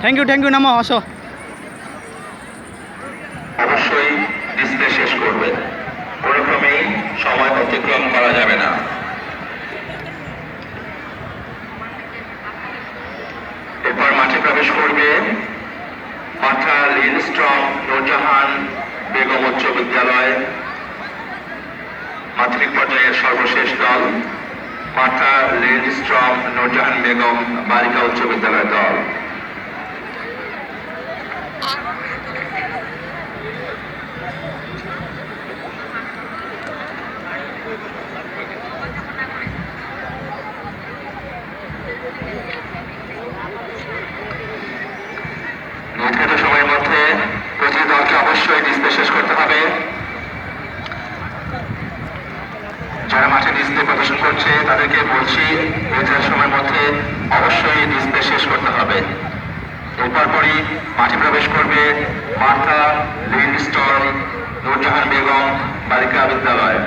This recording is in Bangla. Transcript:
থ্যাংক ইউ থ্যাংক ইউ নামো আসো। বেগম উচ্চ বিদ্যালয়। সর্বশেষ দল মাঠা লিনস্ট্রম, নূরজাহান, বেগম, বালিকা উচ্চ বিদ্যালয় দল নির্ধারিত সময়ের মধ্যে প্রতি দলকে অবশ্যই ডিসপ্লে শেষ করতে হবে যারা মাঠে ডিসপ্লে প্রদর্শন করছে, তাদেরকে বলছি নির্ধারিত সময়ের মধ্যে অবশ্যই ডিসপ্লে শেষ করতে হবে। এরপর পরই মাঠে প্রবেশ করবে মার্থা লিন নূরজাহান বেগম বালিকা বিদ্যালয়।